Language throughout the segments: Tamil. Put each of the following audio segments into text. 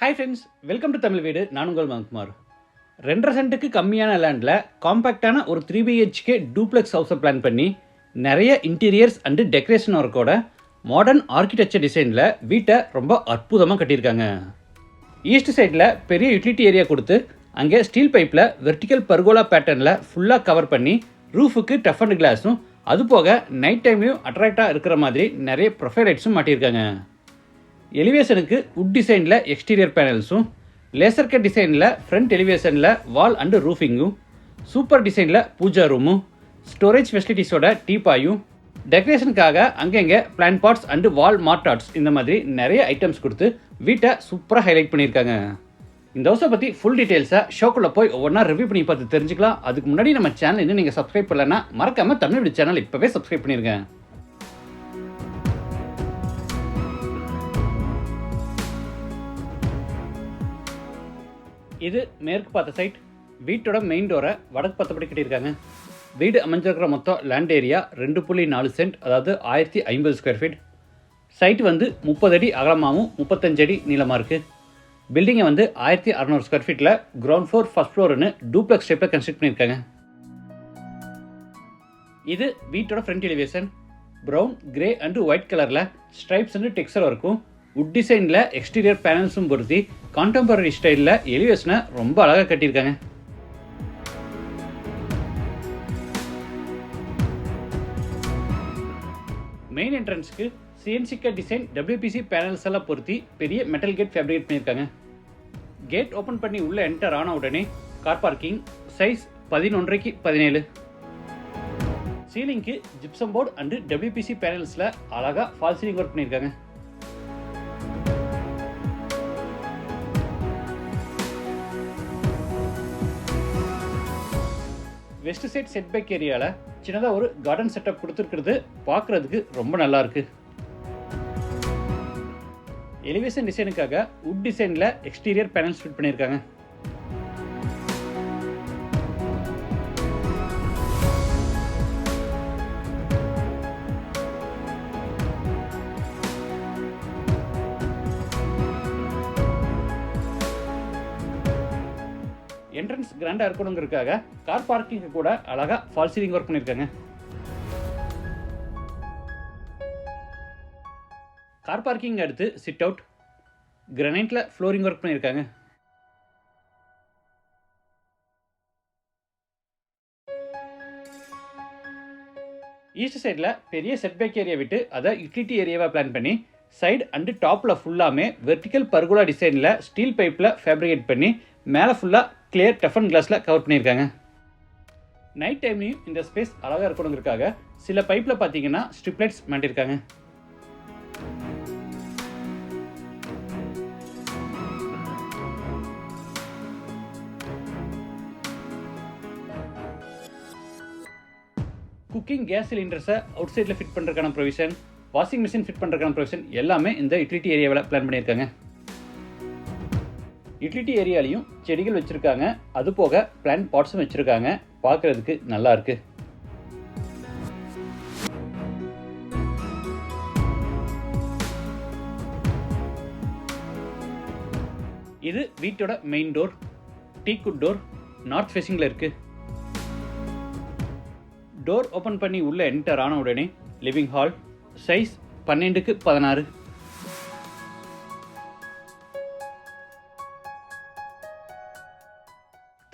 Hi friends welcome to Tamil வீடு நான் உங்கள் மகுமார் ரெண்டரை சென்ட்டுக்கு கம்மியான லேண்டில் காம்பேக்டான ஒரு த்ரீ பிஹெச்கே டூப்ளெக்ஸ் ஹவுஸை பிளான் பண்ணி நிறைய இன்டீரியர்ஸ் அண்டு டெக்கரேஷன் ஒர்க்கோட மாடர்ன் ஆர்கிடெக்சர் டிசைனில் வீட்டை ரொம்ப அற்புதமாக கட்டியிருக்காங்க. ஈஸ்ட் சைடில் பெரிய யூட்டிலிட்டி ஏரியா கொடுத்து அங்கே ஸ்டீல் பைப்பில் வெர்டிக்கல் பர்கோலா பேட்டர்னில் ஃபுல்லாக கவர் பண்ணி ரூஃபுக்கு டஃப் அண்ட் கிளாஸும் அது போக நைட் டைம்லையும் அட்ராக்டாக இருக்கிற மாதிரி நிறைய ப்ரொஃபைலைட்ஸும் மாட்டியிருக்காங்க. எலிவேஷனுக்கு உட் டிசைனில் எக்ஸ்டீரியர் பேனல்ஸும் லேசர் கட் டிசைனில் ஃப்ரண்ட் எலிவேஷனில் வால் அண்டு ரூஃபிங்கும் சூப்பர் டிசைனில் பூஜா ரூமும் ஸ்டோரேஜ் ஃபெசிலிட்டிஸோட டீப்பாயும் டெக்கரேஷனுக்காக அங்கங்கே பிளான் பாட்ஸ் அண்டு வால் மார்டாட்ஸ் இந்த மாதிரி நிறைய ஐட்டம்ஸ் கொடுத்து வீட்டை சூப்பராக ஹைலைட் பண்ணியிருக்காங்க. இந்த ஹவுஸை பற்றி ஃபுல் டீட்டெயில்ஸை ஷோக்குள்ளே போய் ஒவ்வொன்றா ரிவ்யூ பண்ணி பார்த்து தெரிஞ்சுக்கலாம். அதுக்கு முன்னாடி நம்ம சேனல் இன்னும் நீங்கள் சப்ஸ்கிரைப் பண்ணலன்னா மறக்காமல் தமிழ் வீடு சேனல் இப்போவே சப்ஸ்கிரைப் பண்ணியிருக்கேன் இது மேற்கு பார்த்த சைட் வீட்டோட மெயின் டோரை வடக்கு பார்த்தபடி கட்டியிருக்காங்க. வீடு அமைஞ்சிருக்கிற மொத்தம் லேண்ட் ஏரியா ரெண்டு புள்ளி நாலு சென்ட் அதாவது ஆயிரத்தி ஐம்பது ஸ்கொயர் ஃபீட் சைட் வந்து முப்பது அடி அகலமாகவும் முப்பத்தஞ்சு அடி நீளமாக இருக்குது பில்டிங்கை வந்து ஆயிரத்தி அறநூறு ஸ்கொயர் ஃபீட்டில் கிரவுண்ட் ஃப்ளோர் ஃபஸ்ட் ஃப்ளோர்னு டூப்ளெக்ஸ் டைப்பில் கன்ஸ்ட்ரக்ட் பண்ணியிருக்காங்க. இது வீட்டோட front elevation brown grey and white கலரில் ஸ்ட்ரைப்ஸ் அண்டு டெக்ஸ்டர் இருக்கும். உட் டிசைனில் எக்ஸ்டீரியர் பேனல்ஸும் பொருத்தி கான்டெம்பரரி ஸ்டைலில் எலிவேஷனை ரொம்ப அழகாக கட்டியிருக்காங்க. மெயின் என்ட்ரன்ஸ்க்கு சிஎன்சிக்க டிசைன் டபிள்யூபிசி பேனல்ஸ் எல்லாம் பொருத்தி பெரிய மெட்டல் கேட் ஃபேப்ரிகேட் பண்ணியிருக்காங்க. கேட் ஓப்பன் பண்ணி உள்ளே என்டர் ஆன உடனே கார் பார்க்கிங் சைஸ் பதினொன்றைக்கு பதினேழு. சீலிங்க்கு ஜிப்சம் போர்டு அண்டு டபிள்யூபிசி பேனல்ஸில் அழகாக ஃபால் சீலிங் ஒர்க் பண்ணியிருக்காங்க. வெஸ்ட் சைட் செட்பேக் ஏரியாவில் சின்னதாக ஒரு கார்டன் செட்டப் கொடுத்துருக்கிறது. பார்க்குறதுக்கு ரொம்ப நல்லா இருக்கு எலிவேஷன் டிசைனுக்காக உட் டிசைனில் எக்ஸ்டீரியர் பேனல்ஸ் ஃபிட் பண்ணியிருக்காங்க. என்ட்ரன்ஸ் கிராண்டாக இருக்கணுங்கிறதுக்காக கார் பார்க்கிங்க்கு கூட அழகாக ஃபால் சீலிங் ஒர்க் பண்ணியிருக்காங்க. கார் பார்க்கிங் அடுத்து சிட் அவுட் கிரனைட்டில் ஃப்ளோரிங் ஒர்க் பண்ணியிருக்காங்க. ஈஸ்ட் சைடில் பெரிய செட்பேக் ஏரியா விட்டு அதை யூட்டிலிட்டி ஏரியாவாக பிளான் பண்ணி சைடு அண்டு டாப்பில் ஃபுல்லாமே வெர்டிக்கல் பர்குலா டிசைனில் ஸ்டீல் பைப்பில் ஃபேப்ரிகேட் பண்ணி மேலே ஃபுல்லாக கிளியர் டெஃபன் கிளாஸில் கவர் பண்ணியிருக்காங்க. நைட் டைம்லையும் இந்த ஸ்பேஸ் அழகாக இருக்கணுங்கிறதுக்காக சில பைப்பில் பார்த்தீங்கன்னா ஸ்ட்ரிப் லைட்ஸ் மாட்டியிருக்காங்க குக்கிங் கேஸ் சிலிண்டர்ஸை அவுட் சைடில் ஃபிட் பண்ணுறதுக்கான ப்ரொவிஷன் வாஷிங் மிஷின் ஃபிட் பண்ணுறதுக்கான ப்ரொவிஷன் எல்லாமே இந்த யூட்டிலிட்டி ஏரியாவில் பிளான் பண்ணியிருக்காங்க. யூட்டிலிட்டி ஏரியாலையும் செடிகள் வச்சுருக்காங்க. அது போக பிளான்ட் பாட்ஸும் வச்சுருக்காங்க. பார்க்குறதுக்கு நல்லா இருக்கு. இது வீட்டோட main door teakwood door north ஃபேஸிங்கில் இருக்குது டோர் ஓப்பன் பண்ணி உள்ளே என்டர் ஆன உடனே லிவிங் ஹால் சைஸ் பன்னெண்டுக்கு பதினாறு.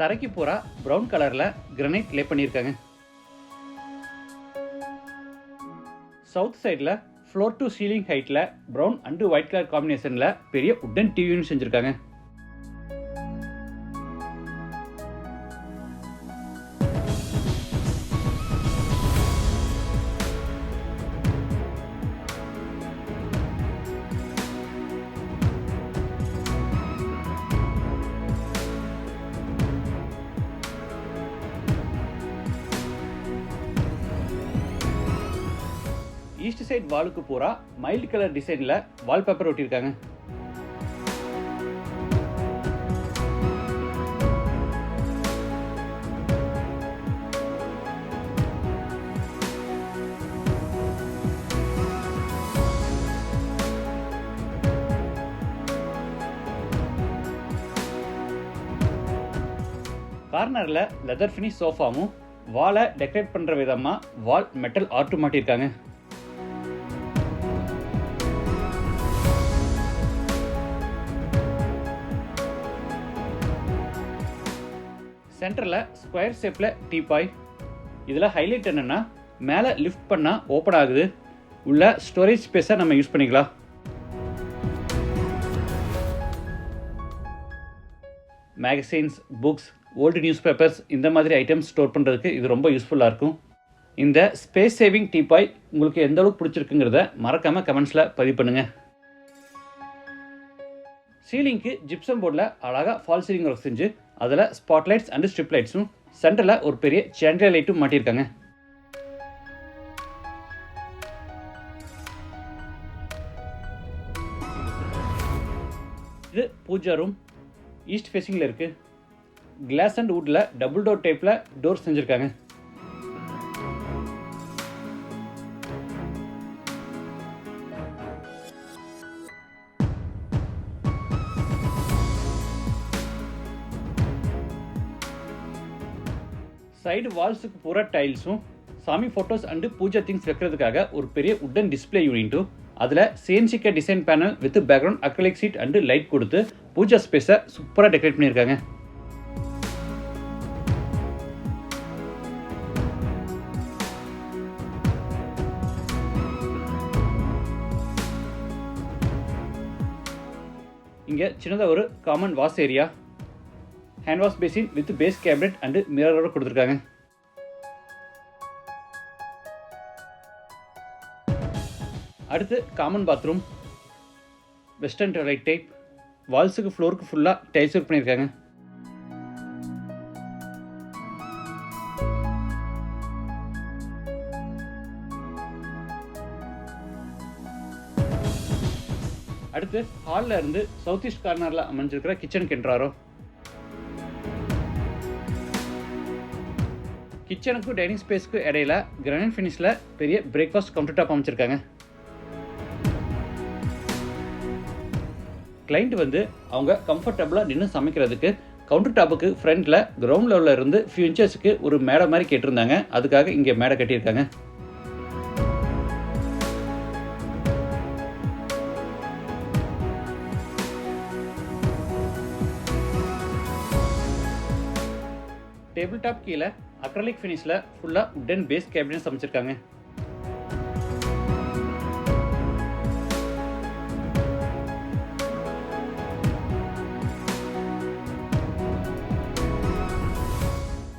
தரைக்கு பூரா ப்ரௌன் கலரில் கிரனைட் லே பண்ணியிருக்காங்க. சவுத் சைடில் ஃப்ளோர் டு சீலிங் ஹைட்டில் ப்ரௌன் அண்டு ஒயிட் கலர் காம்பினேஷனில் பெரிய உட்டன் டிவின்னு செஞ்சுருக்காங்க. லெஃப்ட் சைட் வாலுக்கு பூரா மைல்டு கலர் டிசைனில் வால்பேப்பர் ஒட்டியிருக்காங்க. கார்னரில் லெதர் ஃபினிஷ் சோஃபாவும் வாலை டெக்கரேட் பண்ணுற விதமாக வால் மெட்டல் ஆர்ட்டு மாட்டியிருக்காங்க. சென்டரில் ஸ்கொயர் ஷேப்பில் டீபாய் இதில் ஹைலைட் என்னென்னா மேலே லிஃப்ட் பண்ணால் ஓப்பன் ஆகுது. உள்ள ஸ்டோரேஜ் ஸ்பேஸை நம்ம யூஸ் பண்ணிக்கலாம். Magazines books old news papers இந்த மாதிரி ஐட்டம்ஸ் ஸ்டோர் பண்ணுறதுக்கு இது ரொம்ப யூஸ்ஃபுல்லாக இருக்கும். இந்த ஸ்பேஸ் சேவிங் டீபாய் உங்களுக்கு எந்த அளவுக்கு பிடிச்சிருக்குங்கிறத மறக்காமல் கமெண்ட்ஸில் பதிவு பண்ணுங்கள் சீலிங்க்கு ஜிப்சம் போர்டில் அழகாக ஃபால் சீலிங் ஒர்க் செஞ்சு அதில் ஸ்பாட்லைட்ஸ் அண்ட் ஸ்ட்ரிப் லைட்ஸும் சென்டரில் ஒரு பெரிய சென்ட்ரல் லைட்டும் மாட்டியிருக்காங்க. இது பூஜா ரூம் ஈஸ்ட் ஃபேஸிங்கில் இருக்குது கிளாஸ் அண்ட் வுட்டில் டபுள் டோர் டைப்பில் டோர் செஞ்சுருக்காங்க. சைடு வால்ஸுக்கு பூரா டைல்ஸும் சாமி ஃபோட்டோஸ் அண்டு பூஜா திங்ஸ் வைக்கிறதுக்காக ஒரு பெரிய உட்டன் டிஸ்பிளே யூனிட்டும் அதில் சேன்சிக்க design panel with background acrylic sheet and light கொடுத்து பூஜா ஸ்பேஸை சூப்பராக டெக்கரேட் பண்ணியிருக்காங்க. இங்கே சின்னதாக ஒரு common wash area hand wash basin with base cabinet and மிரரோட கொடுத்துருக்காங்க. அடுத்து common bathroom western toilet type வால்ஸுக்கு ஃப்ளோருக்கு ஃபுல்லாக டைல்ஸ் ஒர்க் பண்ணியிருக்காங்க. அடுத்து ஹாலில் இருந்து சவுத் ஈஸ்ட் கார்னரில் அமைஞ்சிருக்கிற கிச்சனுக்கு என்றாரோ கிச்சனுக்கும் டைனிங் ஸ்பேஸ்க்கு இடையில கிரானைட் ஃபினிஷில் பெரிய பிரேக்ஃபாஸ்ட் கவுண்டர் டாப் அமைச்சிருக்காங்க கிளைண்ட் வந்து அவங்க கம்ஃபர்டபுளாக நின்று சமைக்கிறதுக்கு கவுண்டர் டாப்புக்கு ஃப்ரண்ட்டில் கிரவுண்ட் லெவலில் இருந்து ஃபியூ இன்ச்சஸ்க்கு ஒரு மேடை மாதிரி கேட்டிருந்தாங்க. அதுக்காக இங்கே மேடை கட்டியிருக்காங்க. டேபிள் டாப் கீழே அக்ரலிக் ஃபினிஷில் ஃபுல்லாக உட்டன் பேஸ் கேபினட் அமைச்சிருக்காங்க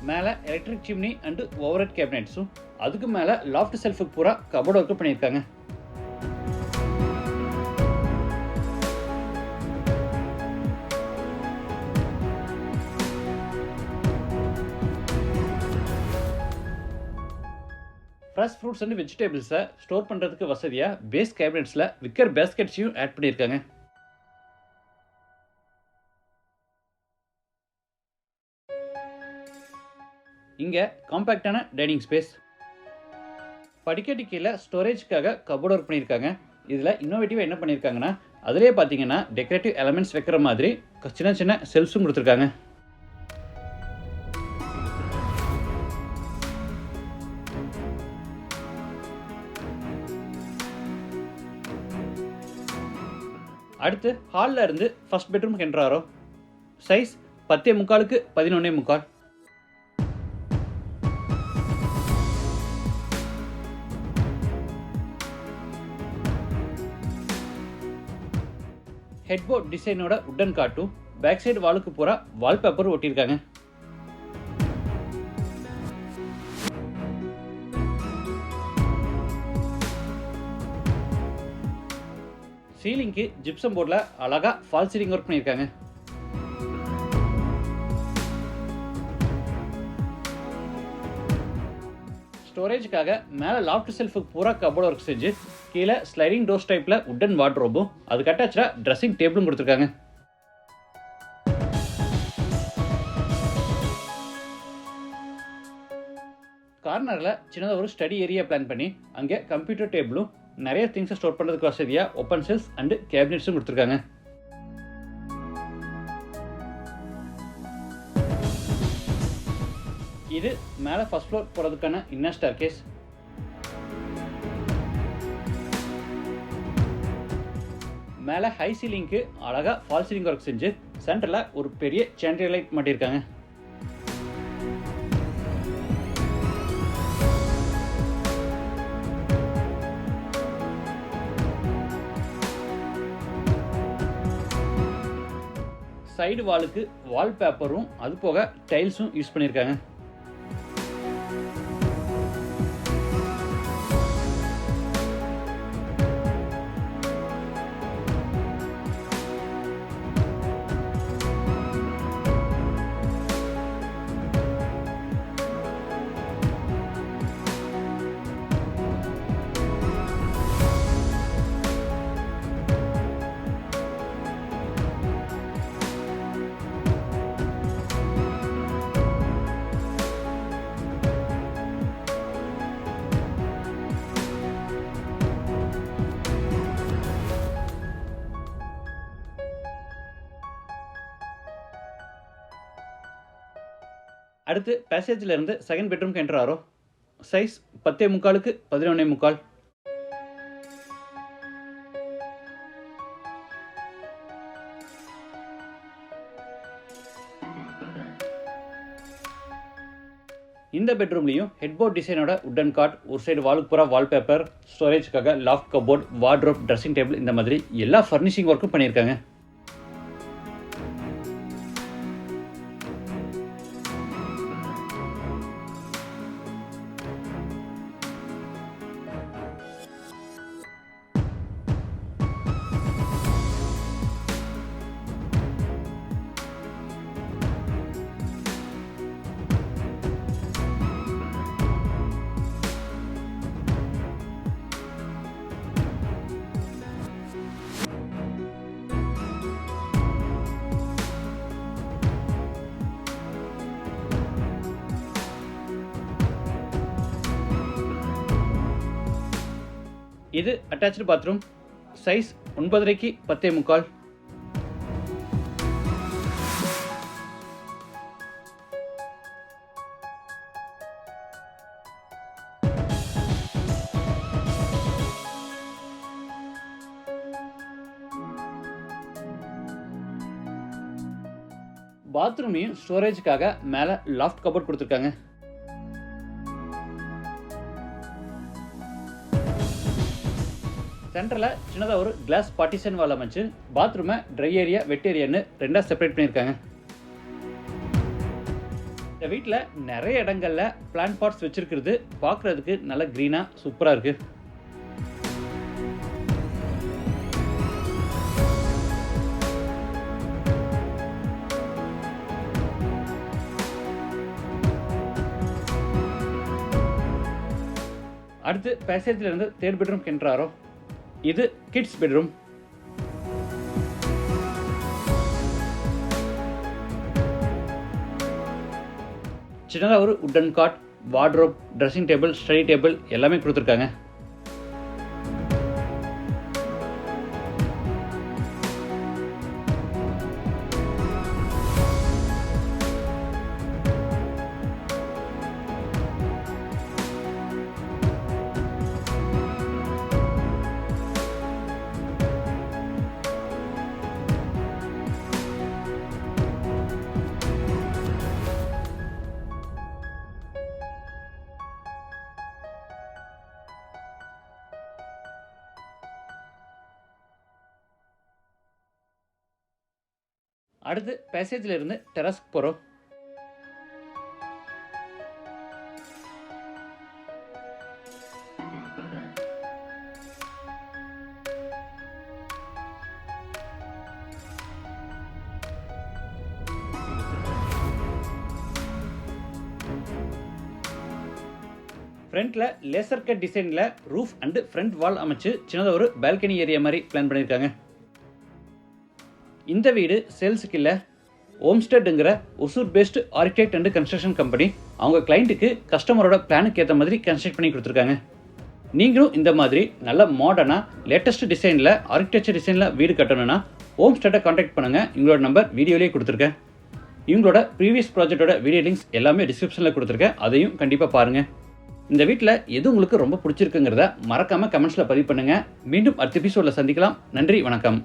மேலே எலக்ட்ரிக் சிம்னி அண்டு ஓவர்ஹெட் கேபினெட்ஸும் அதுக்கு மேலே லாஃப்ட் செல்ஃபுக்கு பூரா கபோர்டு ஒர்க்கு பண்ணியிருக்காங்க. ஃப்ரெஷ் ஃப்ரூட்ஸ் அண்ட் வெஜிடபிள்ஸை ஸ்டோர் பண்ணுறதுக்கு வசதியாக பேஸ் கேபினெட்ஸில் விக்கர் பேஸ்கெட்ஸையும் ஆட் பண்ணியிருக்காங்க. இங்கே காம்பேக்டான டைனிங் ஸ்பேஸ் படிக்கட்டு கீழே ஸ்டோரேஜ்க்காக கபோர்ட் ஒர்க் பண்ணியிருக்காங்க. இதில் இன்னோவேட்டிவாக என்ன பண்ணியிருக்காங்கன்னா அதிலே பார்த்தீங்கன்னா டெக்கரேட்டிவ் எலமெண்ட்ஸ் வைக்கிற மாதிரி சின்ன சின்ன செல்ஃப்ஸும் கொடுத்துருக்காங்க. அடுத்து ஹாலில் இருந்து ஃபஸ்ட் பெட்ரூம் என்றாரோ சைஸ் பத்தே முக்காலுக்கு பதினொன்னே முக்கால். ஹெட்போர்ட் டிசைனோட உட்டன் காட்டும் பேக் சைடு வாலுக்கு பூரா வால்பேப்பர் ஒட்டியிருக்காங்க சீலிங்க்கு ஜிப்சம் போர்டில் அழகா ஃபால் சீலிங் ஒர்க் பண்ணியிருக்காங்க. ஸ்டோரேஜுக்காக மேலே லாஃப்ட் செல்ஃபுக்கு பூரா கபோர்ட் ஒர்க் செஞ்சு கீழே ஸ்லைடிங் டோர்ஸ் டைப்பில் உட்டன் வார்ட்ரோபும் அதுக்கு அட்டாச்சாக ட்ரெஸ்ஸிங் டேபிளும் கொடுத்துருக்காங்க. கார்னரில் சின்னதாக ஒரு ஸ்டடி ஏரியா பிளான் பண்ணி அங்கே கம்ப்யூட்டர் டேபிளும் நிறைய திங்ஸை ஸ்டோர் பண்ணுறதுக்கு வசதியாக ஓப்பன் செல்ஸ் அண்டு கேபினெட்ஸும் கொடுத்துருக்காங்க. இது மேலே ஃபர்ஸ்ட் ஃப்ளோர் போகிறதுக்கான இன்னர் ஸ்டார் கேஸ் மேலே ஹை சீலிங்க்கு அழகாக ஃபால் சீலிங் ஒர்க் செஞ்சு சென்டரில் ஒரு பெரிய சாண்டியர் லைட் மாட்டியிருக்காங்க. சைடு வாலுக்கு வால்பேப்பரும் அது போக டைல்ஸும் யூஸ் பண்ணியிருக்காங்க. அடுத்து பேசேஜில் இருந்து செகண்ட் பெட்ரூம்க்கு என்ட்ரு ஆகிறோம் சைஸ் பத்தே முக்காலுக்கு பதினொன்னே முக்கால். இந்த பெட்ரூம்லேயும் ஹெட்போர்ட் டிசைனோட உட்டன் காட் ஒரு சைடு வாலுக்கு பூரா wallpaper ஸ்டோரேஜ்க்காக loft cupboard wardrobe dressing table இந்த மாதிரி எல்லா ஃபர்னிஷிங் ஒர்க்கும் பண்ணியிருக்காங்க. இது அட்டாச்சு பாத்ரூம் சைஸ் ஒன்பதரைக்கு பத்தே முக்கால். பாத்ரூமையும் ஸ்டோரேஜுக்காக மேலே லாஃப்ட் கபோர்ட் கொடுத்துருக்காங்க. சென்டரில் சின்னதாக ஒரு கிளாஸ் பார்ட்டிஷன் வால் அமைச்சு பாத்ரூமை ட்ரை ஏரியா வெட் ஏரியான்னு ரெண்டாக செப்பரேட் பண்ணியிருக்காங்க. இந்த வீட்டில் நிறைய இடங்களில் பிளான்ட் பாட்ஸ் வச்சிருக்கிறது பார்க்குறதுக்கு நல்ல க்ரீனாக சூப்பராக இருக்குது அடுத்து பேசேஜில் இருந்து தேர்ட் பெட்ரூம் கென்றாரோ இது கிட்ஸ் பெட்ரூம் சின்னதாக ஒரு wooden cot wardrobe dressing table study table எல்லாமே கொடுத்துருக்காங்க. அடுத்து பேசேஜில் இருந்து டெரஸ்க்கு போகிறோம் ஃப்ரண்ட்டில் லேசர் கட் டிசைனில் ரூஃப் அண்டு ஃப்ரண்ட் வால் அமைச்சு சின்னதாக ஒரு பால்கனி ஏரியா மாதிரி பிளான் பண்ணியிருக்காங்க இந்த வீடு சேல்ஸுக்கு இல்லை. ஓம்ஸ்டெட்டுங்கிற Hosur based architect and construction company அவங்க கிளைண்ட்டுக்கு கஸ்டமரோட பிளானுக்கு ஏற்ற மாதிரி கன்ஸ்ட்ரக்ட் பண்ணி கொடுத்துருக்காங்க. நீங்களும் இந்த மாதிரி நல்ல மாடர்னாக லேட்டஸ்ட் டிசைனில் ஆர்கிடெக்சர் டிசைனில் வீடு கட்டணும்னா ஹோம் ஸ்டேட்டை காண்டாக்ட் பண்ணுங்கள் இவங்களோட நம்பர் வீடியோலேயே கொடுத்துருக்கேன். இவங்களோட ப்ரீவியஸ் ப்ராஜெக்ட்டோட வீடியோ லிங்க்ஸ் எல்லாமே டிஸ்கிரிப்ஷனில் கொடுத்துருக்கேன். அதையும் கண்டிப்பாக பாருங்கள் இந்த வீட்டில் எது உங்களுக்கு ரொம்ப பிடிச்சிருக்குங்கிறத மறக்காமல் கமெண்ட்ஸில் பதிவு பண்ணுங்கள் மீண்டும் அடுத்த எபிசோடில் சந்திக்கலாம். நன்றி வணக்கம்.